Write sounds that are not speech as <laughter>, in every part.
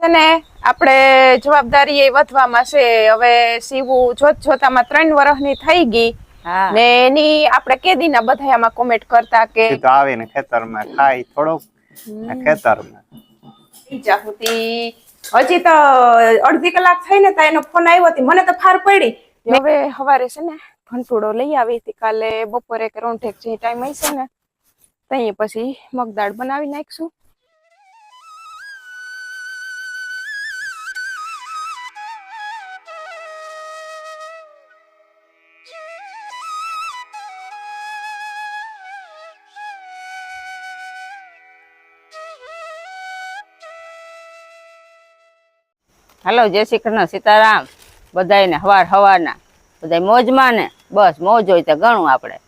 છે ને આપણે જવાબદારી એ વધવામાં છે. હવે સીવું જોત જોતામાં ત્રણ વર્ષની થઈ ગઈ ને એની આપણે કેદીના બધા આમાં કોમેન્ટ કરતા કે તો આવે ને ખેતરમાં ખાય થોડુંક. ખેતરમાં. હજી તો અડધી કલાક થઈ ને એનો ફોન આવ્યો હતી મને તો ફાર પડી. હવે સવારે છે ને ઘંટુડો લઈ આવી હતી કાલે બપોરે કે રોંઠેક જે ટાઈમ હશે ને તઈ પછી મગદાળ બનાવી નાખશું. હાલો જય શ્રી કૃષ્ણ સીતારામ. બધાને હવાર હવારના. બધા મોજમાં ને? બસ મોજ હોય તો ગણું આપણે.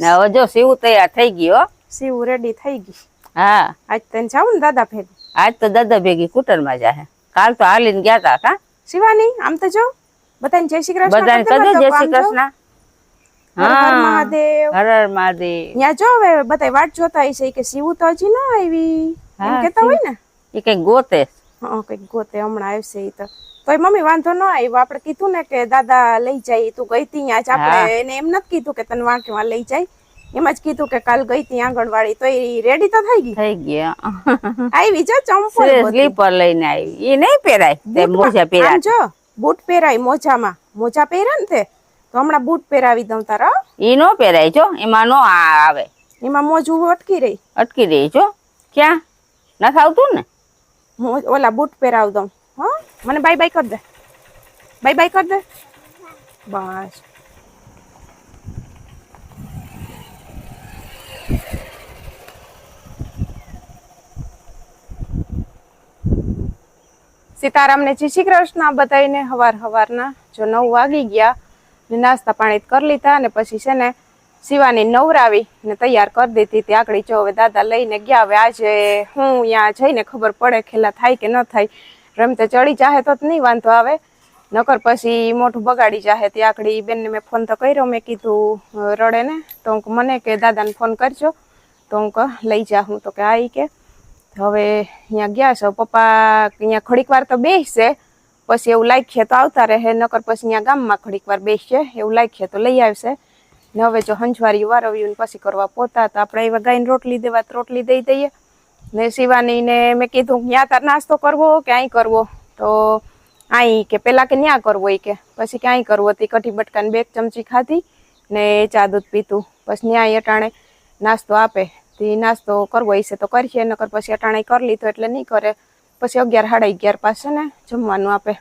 ને હવે જો સીવું તૈયાર થઈ ગયો સીવું રેડી થઈ ગઈ. હા. આજ તને જાવું ને દાદા ભેગી? આજ તો દાદા ભેગી કુટરમાં જાહે. કાલ તો હાલીને ગયા તા કા? શિવાની આમ તો જો. બધાને જય શ્રી કૃષ્ણ બધાને કહેજો જય શ્રી કૃષ્ણ. મહાદેવ. હર હર મહાદેવ. ત્યાં જો હવે બધા વાટ જોતા હશે કે સીવું તો હજી ના આવી. એમ કેતા હોય ને? એ કઈ ગોતે. હા કંઈક ગોતે હમણાં આવશે એ તો. તોય મમ્મી વાંધો ન આવ્યો. આપણે કીધું ને કે દાદા લઈ જાય. તું ગઈ તી આજ આપણે એને એમ નથી કીધું કે તને વાંકમાં લઈ જાય. એમ જ કીધું કે કાલ ગઈ તી આંગણવાડી. તો એ રેડી તો થઈ ગઈ? થઈ ગયા. આવી જો ચંપલ સ્લીપર લઈને આવી. એ નહીં પહેરાય. તે મોજા પહેરાય જો બૂટ પહેરાય મોજામાં. મોજા પહેરે ને તે? તો હમણાં બૂટ પહેરાવી દઉં તારા એ નો પહેરાય જો. એમાં નો આવે. એમાં મોજું અટકી રહી. અટકી રહી જો. ક્યાં? નથી આવતું ને? મો- ઓલા બૂટ પહેરાવ દઉં. હો? મને બાય બાય કરી દે. બાય બાય કરી દે. બસ. સીતારામને જય શ્રી કૃષ્ણ બતાવીને હવાર હવારના જો નવ વાગી ગયા. ને નાસ્તા પાણી કરી લીધા અને પછી છે ને શિવાની નવરાવી ને તૈયાર કરી દીધી તે આકડી જો હવે દાદા લઈને ગયા, હવે આજે હું ત્યાં જઈને ખબર પડે ખેલા થાય કે ન થાય. રમતે ચડી જાહે તો નહીં વાંધો આવે. નકર પછી મોઢું બગાડી જાહે તે આકડી બેનને મેં ફોન તો કર્યો, મેં કીધું રડે ને? તો મને કે દાદાને ફોન કરજો. તો હું લઈ જા. હું તો કે આઈ કે. હવે અહીંયા ગયા છો. પપ્પા અહીંયા ઘડીક વાર તો બેસશે. પછી એવું લાગશે તો આવતા રહે. નકર પછી અહીંયા ગામમાં ઘડીક વાર બેસશે. એવું લાગશે તો લઈ આવશે. ને હવે જો હંજવારી વારવ્યું ને પછી કરવા પોતા તો આપણે એવા ગાયને રોટલી દેવા તો રોટલી દઈ દઈએ. ને શિવાની ને મેં કીધું ત્યાં તાર નાસ્તો કરવો કે અહીં કરવો? તો અહીં કે પેલા કે ન્યા કરવો એ કે. પછી ક્યાંય કરવો હતી, કઢી બટકાને બે ચમચી ખાધી ને ચા દૂધ પીતું પછી ન્યાય અટાણે નાસ્તો આપે. તે નાસ્તો કરવો હશે તો કરીએ, નકર પછી અટાણે કરી લીધો એટલે નહીં કરે. પછી અગિયાર સાડા અગિયાર પાસે ને જમવાનું આપે.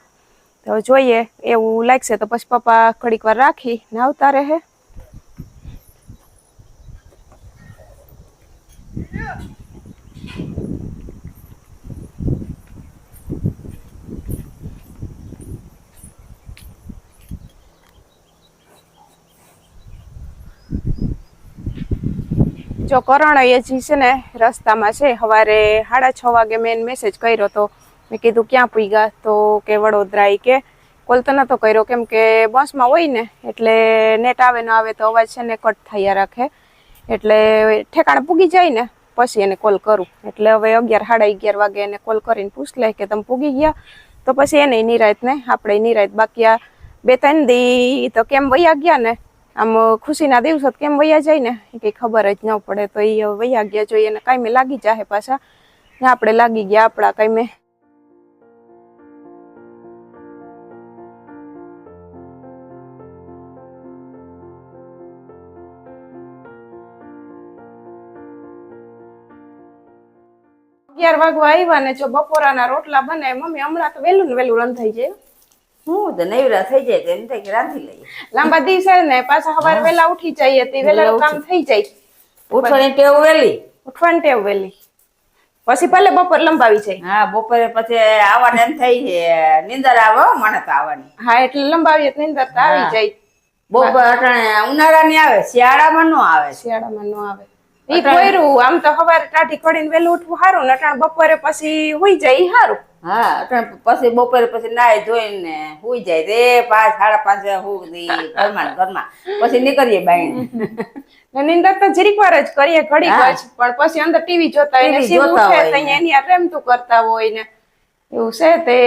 તો જોઈએ, એવું લાગશે તો પછી પપ્પા ઘડીક વાર રાખી ને આવતા રહે. જો કરણ એ જી છે ને રસ્તામાં છે સવારે સાડા છ વાગે મેં મેસેજ કર્યો તો મેં કીધું, ક્યાં પૂગ્યા તો કે વડોદરા કે? કોલ તો નતો કર્યો, કેમ કે બસમાં હોય ને, એટલે નેટ આવે ન આવે તો અવાજ છે ને કટ થયા રાખે. એટલે ઠેકાણે પૂગી જાય ને, પછી એને કોલ કરું. એટલે હવે અગિયાર, સાડા અગિયાર વાગે એને કોલ કરીને પૂછ લે કે તમે પૂગી ગયા. તો પછી એને નિરાયત ને, આપણે નિરાયત બાકી આ બે ત્રણ દી તો કેમ વયા ગયા ને? આમ ખુશીના દિવસો કેમ વયા જાય ને? એ કઈ ખબર જ ન પડે. તો એ વૈયા ગયા જોઈએ ને કાંઈ લાગી જાય પાછા. ને આપણે લાગી ગયા આપણા કાંઈ અગિયાર વાગવા આવ્યા ને જો બપોરાના રોટલા બને મમ્મી હમણાં તો વહેલું ને વહેલું રંધાઈ જાય. હું તો નૈવરા થઈ જાય તો એમ થાય કે રાંધી લઈએ. લાંબા દિવસે ને પાછા સવારે વહેલા ઉઠી જઈએ તે વહેલા કામ થઈ જાય. ઉઠવાની ટેવ વેલી. ઉઠવાની ટેવ વહેલી પછી ભલે બપોર લંબાવી જાય. હા બપોરે પછી આવવાને એમ થઈ છે. નિંદર આવે હો મને તો આવવાની. હા એટલે લંબાવીએ તો નીંદર તો આવી જાય. બપોર અટાણે ઉનાળાની આવે શિયાળામાં નો આવે. શિયાળામાં નો આવે. ઈ કોયરું આમ તો સવારે ટાઢી કડીને વેલું ઉઠવું સારું ને બપોરે પછી હુઈ જાય ઈ સારું હા અટાણે પછી બપોરે પછી નાય ધોઈને હુઈ જાય. રે પાંચ સાડા પાંચ હુઈ ઘરમાં ઘરમાં. પછી નીકળીએ બાઈ નિંદર તો જરીક વાર જ કરીએ ઘડી. જ પણ પછી અંદર ટીવી જોતા હોય ને જોતા ઉઠે અહીંયા એની આ રમતું કરતા હોય ને. એવું છે તે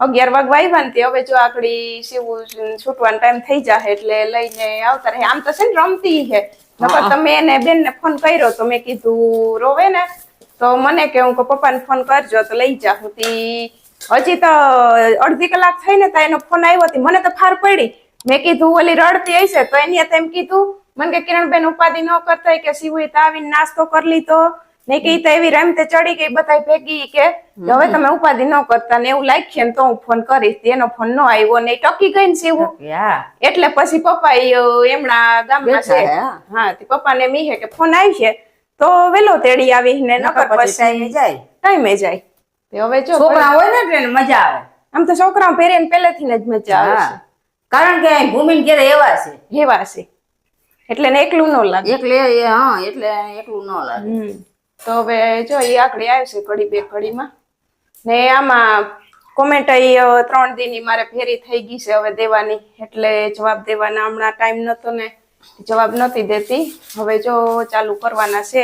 અગિયાર વાગવા આવ્યા ને તે હવે જો આકડી સીવું છૂટવાનો ટાઈમ થઈ જાય એટલે લઈને આવતા રહે. આમ તો છે ને રમતી છે નકર તમે એને બેન ને ફોન કર્યો તો મેં કીધું, રોવે ને, તો મને કે હું પપ્પા ને ફોન કરજો, તો લઈ જા. હું હજી તો અડધી કલાક થઈ ને તો એનો ફોન આવ્યો હતી મને તો ફાર પડી. મેં કીધું, ઓલી રડતી હશે. તો એની એમ કીધું, મને કે કિરણબેન ઉપાધિ ન કરતા કે શિવું તો આવીને નાસ્તો કરી લીધો. ને કે તો એવી રમતે ચડી ગઈ બધા ભેગી કે હવે તમે ઉપાધિ ન કરતા ને એવું લાગશે ને તો હું ફોન કરીશ એનો ફોન ન આવ્યો ને ટકી ગઈ ને સેવું. એટલે પછી પપ્પા એમના ગામમાં છે. હા. પપ્પા ને મી કે ફોન આવશે તો વેલો તેડી આવી ને નકર પછી જાય. ટાઈમે જાય. હવે જો છોકરા હોય ને ટ્રેન મજા આવે. આમ તો છોકરાઓ પહેરીને પહેલેથી જ મજા આવે કારણ કે ભૂમિ ઘેરે એવા છે. એવા છે. એટલે ને એકલું ન લાગે. એકલે હા એટલે એકલું ન લાગે. તો હવે જો એ આકડી આવશે ઘડી બે ઘડીમાં. ને આમાં કોમેન્ટ ત્રણ દિનની મારે ફેરી થઈ ગઈ છે હવે દેવાની. એટલે જવાબ દેવાના હમણાં ટાઈમ નતો ને, જવાબ નહોતી દેતી. હવે જો ચાલુ કરવાના છે,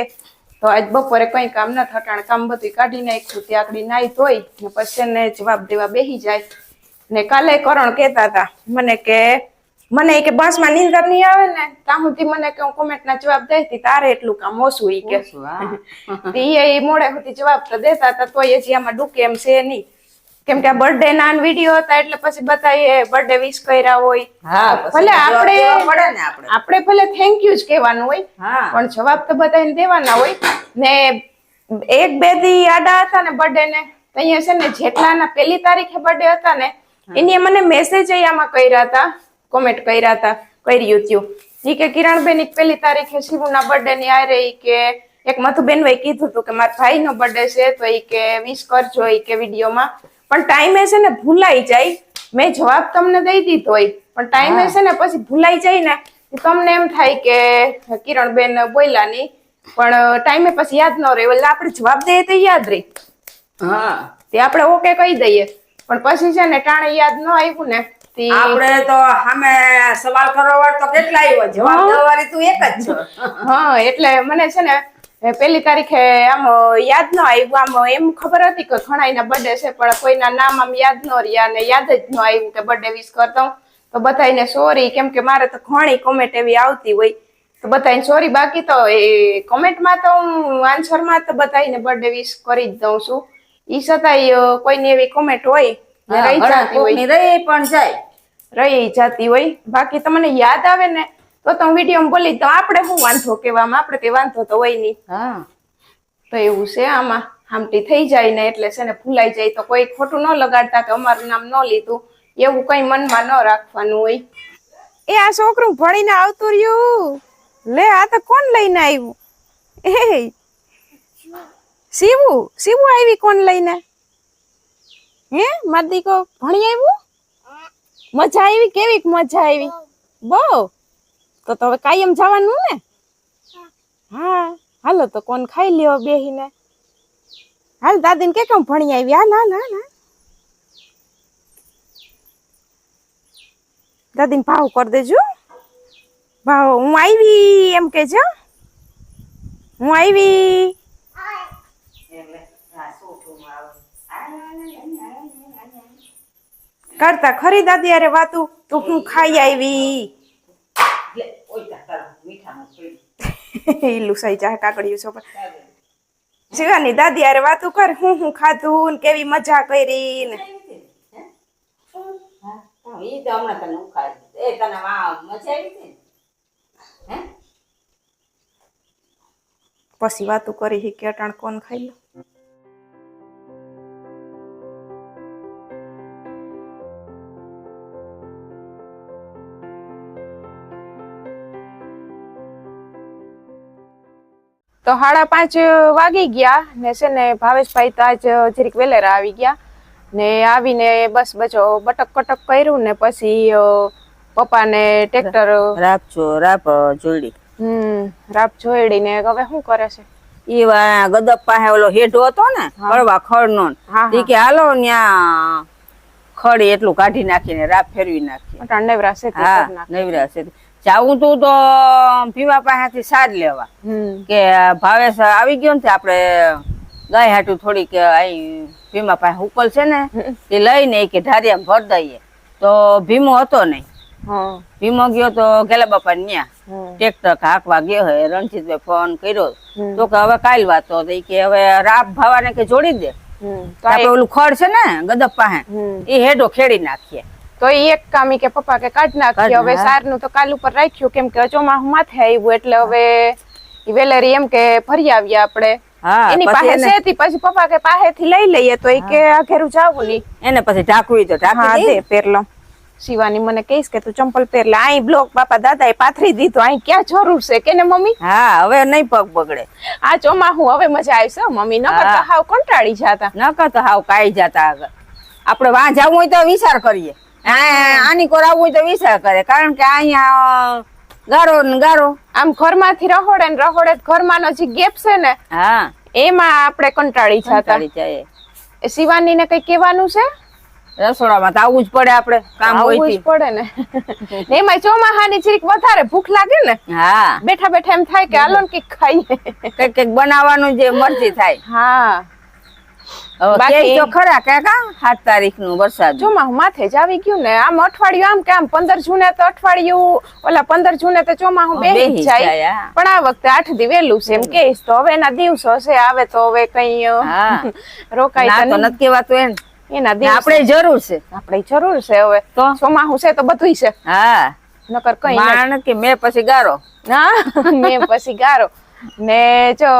તો આજ બપોરે કઈ કામ ન થટાણ કામ બધું કાઢી નાખ્યું. તે આકડી નાઈ ધોઈ, ને પછી એને જવાબ દેવા બેસી જાય. ને કાલે કરણ કહેતા હતા, મને કે મને કે બસમાં નીંદર નહીં આવે ને ત્યાં સુધી મને કે હું કોમેન્ટ ના જવાબ દેતી તારે એટલું કામ ઓછું ઈ કે. <laughs> તે ઈ મોડે સુધી જવાબ તો દેતા હતા તોય એ આમાં ડૂકે એમ છે નહીં કેમ કે આ બર્થડે ના વીડિયો હતા એટલે પછી બતાવીએ બર્થડે વિશ કર્યા હોય. ભલે આપણે આપણે. ભલે થેન્ક યુ જ કહેવાનું હોય હા. પણ જવાબ તો બધાને દેવાના હોય. ને એક બે દી આડા હતા ને બર્થડે ને અહીંયા છે ને જેટલાના પહેલી તારીખે બર્થડે હતા ને એની મને મેસેજ આમાં કર્યા હતા. કોમેન્ટ કર્યા હતા કર્યું હતું ઈ કે કિરણબેન એક પહેલી તારીખે શિવુના બર્થડે ની આરે રહી કે એક મથુબેન ભાઈ કીધું હતું કે મારા ભાઈનો બર્થડે છે તો એ કે વિશ કરજો એ કે વિડીયોમાં. પણ ટાઈમે છે ને ભૂલાઈ જાય. મેં જવાબ તમને દઈ દીધો હોય. પણ ટાઈમે છે ને પછી ભૂલાઈ જાય ને તમને એમ થાય કે કિરણબેન બોલ્યા નહીં. પણ ટાઈમે પછી યાદ ન રહે. એટલે આપણે જવાબ દઈએ તો યાદ રહી. હા. તે આપણે ઓકે કહી દઈએ. પણ પછી છે ને ટાણે યાદ ન આવ્યું ને આપણે તો સામે સવાલ કરવા વાળા તો કેટલા આવ્યો? જવાબ દેવાવાળી તું એક જ છો. હા એટલે મને છે ને પેલી તારીખે આમ યાદ ન આવ્યું. આમ એમ ખબર હતી કે ઘણાયના બર્થડે છે પણ કોઈના નામ આમ યાદ ન રહ્યા ને યાદ જ ન આવ્યું કે બર્થડે વિશ કરતા. તો બધાને સોરી કેમ કે મારે તો ઘણી કોમેન્ટ એવી આવતી હોય. તો બધાને સોરી બાકી તો એ કોમેન્ટમાં તો હું આન્સરમાં તો બધાને બર્થડે વિશ કરી જ દઉં છું. ઈ છતાંય કોઈની એવી કોમેન્ટ હોય રહી જાતી હોય. રહી પણ જાય. રહી જાતી હોય. બાકી તમને યાદ આવે ને તો તો વીડિયો બોલી તો આપણે શું વાંધો કહેવામાં આપણે કઈ વાંધો તો હોય નહીં. હા. તો એવું છે આમાં. હામટી થઈ જાય ને એટલે છે ને ભૂલાઈ જાય. તો કોઈ ખોટું ન લગાડતા કે અમારું નામ ન લીધું. એવું કઈ મનમાં ન રાખવાનું હોય. એ આ છોકરું ભણીને આવતું રહ્યું. લે આ તો કોણ લઈને આવ્યું? એ શિવું શિવું આવી કોણ લઈને? હે? માર ભણી આવ્યું? મજા આવી? કેવી મજા આવી? બહુ? તો તો હવે કાયમ જવાનું ને? હા. હાલો તો કોણ ખાઈ લ્યો બેહીને? હાલ દાદીને કે કેમ ભણી આવી? હાલ હાલ હાલ દાદીને ભાવ કરી દેજો. ભાવ હું આવી એમ કેજો હું આવી. કરતા ખરી દાદી અરે વાતું? તું હું ખાઈ આવી. <laughs> લુસાઈ ચા કાકડિયું છો પણ. શિવાની દાદી અરે વાતું કર હું હું ખાધું ને કેવી મજા કરી ને. હા, તો હમણાં તને ઉખાડી એ તને મજા આવી હતી પછી વાતું કરી કે અટાણ કોણ ખાઈ લો? તો સાડા પાંચ વાગી ગયા ને છે ને ભાવેશભાઈ તો આજ જરીક વેલેરા આવી ગયા ને આવીને બસ બચો બટક કટક કર્યું ને પછી પપ્પાને ટ્રેક્ટર રાપ રાપ જોડી હમ રાપ જોઈડીને હવે શું કરે છે? ઈ ગદપ પાસે ઓલો હેઠો હતો ને કડવા ખડનો. ને. ઈ કે હાલો ન્યા ખડ એટલું કાઢી નાખીને રાપ ફેરવી નાખી નવરા છે નવરા છે જાવું તું તો ભીમા પાસેથી સાર લેવા. કે ભાવેશ આવી ગયો ને આપણે ગાય હાટું થોડીક અહીં ભીમા પાસે ઉકલ છે ને એ લઈને કે ધારિયા ભર દઈએ. તો ભીમો હતો નહીં. ભીમો ગયો તો ગેલા બાપા ન્યા. ટ્રેક્ટર હાંકવા ગયો હે રણજીતભાઈ ફોન કર્યો. તો કે હવે કાલ વાતો તો ઈ કે હવે રાપ ભાવાને કે જોડી દે. તો આપણે ઓલું ખડ છે ને ગદપ પાસે એ હેડો ખેડી નાખીએ. તો એ એક કામ કે પપ્પા કે કાઢ નાખીએ હવે નાખ. સારનું તો કાલ ઉપર રાખ્યું કેમ કે ચોમાહું માથે આવ્યું એટલે હવે વેલેરી એમ કે ફરી આવ્યા આપણે. એની પાસે છે પછી પપ્પા કે પાસેથી લઈ લઈએ તો ઈ કે ઘેરું જાવું નહીં. એને પછી ઢાંકવી તો ઢાંકી દે. દે પહેરલો શિવાની મને કહીશ કે તું ચંપલ પહેરલે અહીં બ્લોક બાપા દાદા એ પાથરી દીધો. અહીં ક્યાં જરૂર છે કે ને મમ્મી? હા હવે નહીં પગ બગડે. આ ચોમાહું હવે મજા આવશે મમ્મી. ન તો હાવ કંટાળી જાતા. ન તો હાવ કાઈ જતા આગળ. આપણે વાં જવું હોય તો વિચાર કરીએ. આની કોર તો વિચાર કરે. કારણ કે અહીંયા ગારો ને ગારો. આમ ઘરમાંથી રહોડે ને રહોડે ઘરમાંનો જે ગેપ છે ને હા. એમાં આપણે કંટાળી જાતા. શિવાની ને કઈ કહેવાનું છે? રસોડામાં તો આવવું જ પડે આપણે કામ હોય જ પડે ને. એમાં ચોમાહાની છીક વધારે ભૂખ લાગે ને હા. બેઠા બેઠા એમ થાય કે હાલો ને કંઈક ખાઈએ. કંઈક કંઈક બનાવવાનું જે મરજી થાય. હા. બાકી- તો ખરા કે સાત તારીખનું વરસાદ ચોમાહું માથે જ આવી ગયું ને આમ અઠવાડિયું આમ કે આમ પંદર જૂને તો અઠવાડિયું ઓલા પંદર જૂને તો ચોમાહું બેહી જાય. જાય, પણ આ વખતે આઠ દી વહેલું છે એમ કહીશ તો હવે એના દિવસો છે આવે તો હવે કઈ હા. <laughs> રોકાય તો નથી કેવાતું એમ. એના દિવસ આપણે જરૂર છે. આપણે જરૂર છે હવે. તો? ચોમાહું છે તો બધુંય છે. હા. નકર કઈ. માણ કે મેં પછી ગારો? <laughs> મેં પછી ગારો. ને જો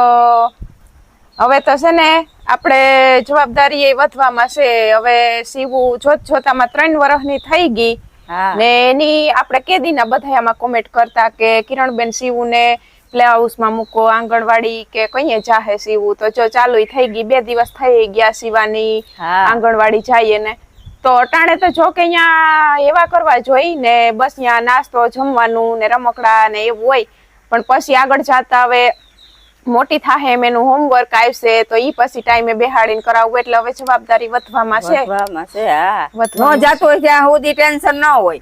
હવે તો છે ને આપણે જવાબદારી એ વધવામાં છે. હવે સીવું જોત જોતામાં ત્રણ વર્ષની થઈ ગઈ ને એની આપણે કેદીના બધા આમાં કોમેન્ટ કરતા કે કિરણબેન સીવું ને પ્લે હાઉસમાં મૂકો આંગણવાડી કે કઈએ જાહે સીવું તો જો ચાલુ થઈ ગઈ બે દિવસ થઈ ગયા સીવાની આંગણવાડી જઈએ ને તો અટાણે તો જો કે અહીંયા એવા કરવા જોઈ ને બસ અહીંયા નાસ્તો જમવાનું ને રમકડા ને એવું હોય. પણ પછી આગળ જતા હવે મોટી થાહે એમ એનું હોમવર્ક આવશે તો ઈ પછી ટાઈમે બેહાડીને કરાવવું. એટલે હવે જવાબદારી વધવામાં છે. વધવામાં છે હા. નો જાતો હોય ત્યાં સુધી ટેન્શન ન હોય.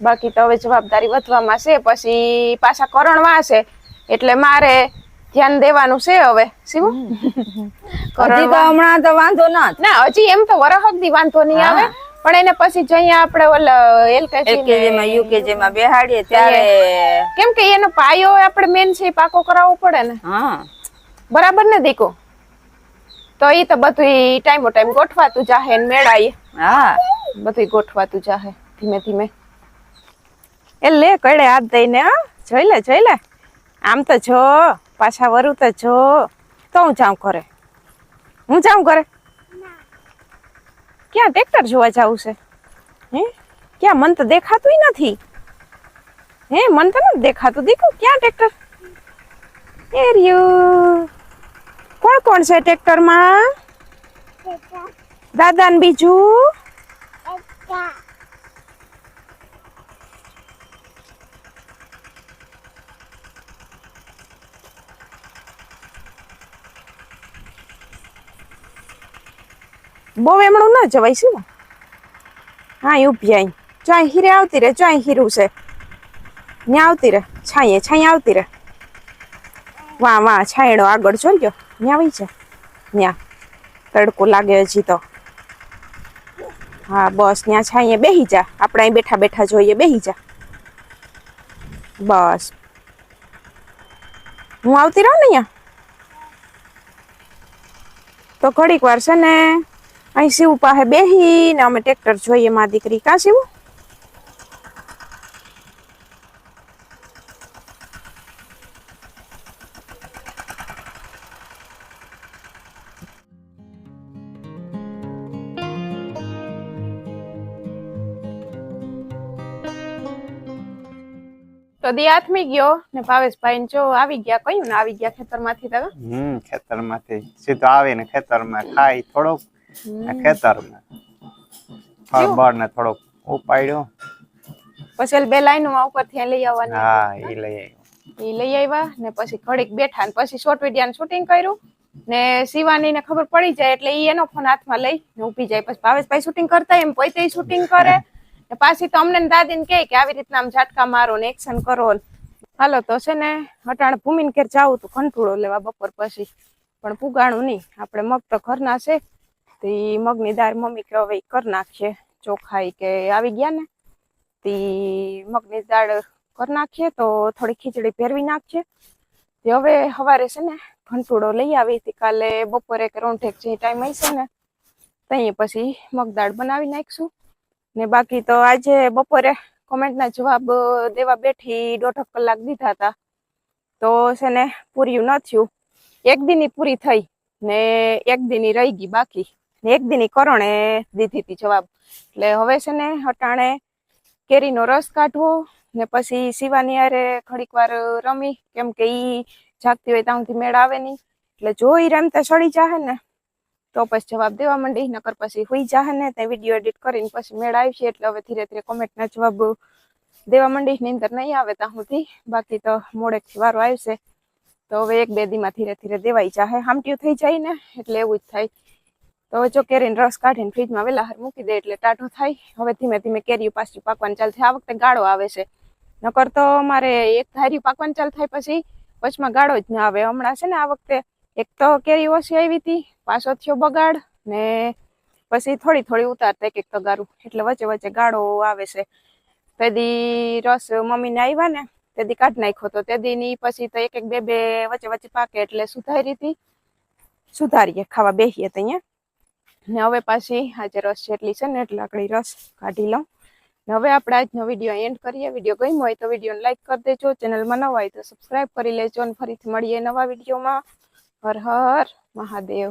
બાકી તો હવે જવાબદારી વધવામાં છે પછી પાછા કરણવા છે એટલે મારે ધ્યાન દેવાનું છે હવે. શિવ હજી તો હમણાં તો વાંધો ના ના હજી એમ તો વરહક દી વાંધો નહીં આવે. પણ એને પછી જઈએ આપણે ઓલા એલકેજી માં યુકેજી માં બેહાડીએ ત્યારે કેમ કે એનો પાયો આપણે મેન છે એ પાકો કરાવવો પડે ને. હા. બરાબર ને દીકો? તો એ તો બધું ટાઈમો ટાઈમ ગોઠવાતું જાહે ને મેળાઈએ હા. બધું ગોઠવાતું જાહે ધીમે ધીમે. એ લે કડે હાથ દઈને હા. જોઈ લે જોઈ લે. આમ તો જો પાછા વરું તો જો. તો હું જાઉં ઘરે. હું જાઉં કરે ક્યાં ટ્રેક્ટર જોવા જવું છે? હે? ક્યાં મન તો દેખાતું નથી? હે મન તો નથી દેખાતું દીકું? ક્યાં ટ્રેક્ટર એ રહ્યું કોણ કોણ છે ટ્રેક્ટરમાં દાદા. ને બીજું? બહુ એમણું ના જવાય શું હા ઊભી આઈ અહીં હીરે આવતી રે અહીં હીરું છે. ત્યાં આવતી રે છાંયે, છાંય આવતી રે વાહ વાહ, છાંયડો આગળ જો ગયો. ત્યાં વહી છે ન્યા. તડકો લાગે હજી તો. હા, બસ ત્યાં છાંયે બેહી જા. આપણે અહીં બેઠા બેઠા જોઈએ, બેહી જા. બસ. હું આવતી રહું ને અહીંયા? તો ઘડીક વાર છે ને. અહીં શિવ પાસે બેહી ને અમે ટ્રેક્ટર જોઈએ, માં દીકરી. કા શિવ? તો દી આથમી ગયો ને ભાવેશભાઈ જો આવી ગયા, કયું ને આવી ગયા ખેતરમાંથી માંથી હમ, ખેતરમાંથી. સીધો આવીને ખેતરમાં ખાઈ થોડોક ખેતરમાં ફળ બળ ને થોડોક ઉપાડ્યો. પછી ઓલી બે લાઈનો ઉપરથી લઈ આવવાની હા એ લઈ આવ્યો. એ લઈ આવ્યા ને પછી ઘડીક બેઠા ને પછી શોર્ટ ને શૂટિંગ કર્યું ને શિવાની ને ખબર પડી જાય એટલે ઈ એનો ફોન હાથમાં લઈ ને ઊભી જાય. પછી ભાવેશભાઈ શૂટિંગ કરતા એમ પોતે શૂટિંગ કરે. ને પાછી તો અમને દાદી ને કે આવી રીતના આમ ઝાટકા મારો ને એક્શન કરો હાલો તો છે ને હટાણ ભૂમિ ને ઘેર જાવું તું ખંટુળો લેવા બપોર પછી. પણ પુગાણું નહીં. આપણે મગ તો ઘરના છે. તો મગની દાળ મમ્મી કે હવે કરી નાખીએ ચોખાઈ કે આવી ગયા ને તી મગની દાળ કરી નાખીએ તો થોડી ખીચડી પહેરવી નાખીએ તે હવે સવારે છે ને ઘંટુડો લઈ આવી હતી કાલે બપોરે કે રોંઠેક જે ટાઈમ હશે ને તઈ પછી મગ દાળ બનાવી નાખીશું ને બાકી તો આજે બપોરે કોમેન્ટના જવાબ દેવા બેઠી દોઢ કલાક દીધા હતા તો છે ને પૂર્યું ન થયું એક દીની પૂરી થઈ ને એક દીની રહી ગઈ બાકી એક દિની કરણે દીધી હતી જવાબ. એટલે હવે છે ને અટાણે કેરીનો રસ કાઢવો ને પછી શિવાની આરે થોડીક વાર રમી, કેમ કે ઈ જાગતી હોય ત્યાં સુધી મેળ આવે નહીં. એટલે જો ઈ રમતા સડી જાહે ને, તો પછી જવાબ દેવા માંડી, નકર પછી હુઈ જાહે ને તે વીડિયો એડિટ કરીને પછી મેળ આવશે એટલે હવે ધીરે ધીરે કોમેન્ટના જવાબ દેવા માંડી નીંદર નહીં આવે ત્યાં સુધી. બાકી તો મોડેકથી વારો આવશે. તો હવે એક બે દીમાં ધીરે ધીરે દેવાઈ જાહે. હામટ્યું થઈ જાય ને, એટલે એવું જ થાય. તો જો કેરીનો રસ કાઢીને ફ્રીજમાં વેલા હાર મૂકી દે એટલે ટાઢો થાય. હવે ધીમે ધીમે કેરીઓ પાછી પાકવાની ચાલુ થાય. આ વખતે ગાળો આવે છે. નકર તો મારે એક ધાર્યું પાકવાની ચાલ થાય પછી વચમાં ગાળો જ ના આવે. હમણાં છે ને આ વખતે એક તો કેરી ઓછી આવી હતી, પાછો થયો બગાડ ને પછી થોડી થોડી ઉતારતા એક એક તગારું. એટલે વચ્ચે વચ્ચે ગાળો આવે છે. તેદી રસ મમ્મીને આવ્યા ને તેદી કાઢી નાખ્યો તો તેદીની પછી તો એક એક બે બે વચ્ચે વચ્ચે પાકે એટલે સુધારી હતી. સુધારીએ, ખાવા બેસીએ તો અહીંયા. ને હવે પાછી આજે રસ જેટલી છે ને એટલે આકડી રસ કાઢી લઉં. ને હવે આપણે આજનો વીડિયો એન્ડ કરીએ. વીડિયો ગમ્યો હોય તો વિડીયોને લાઈક કરી દેજો. ચેનલમાં નવા હોય તો સબસ્ક્રાઈબ કરી લેજો. અને ફરીથી મળીએ નવા વિડીયોમાં. હર હર મહાદેવ.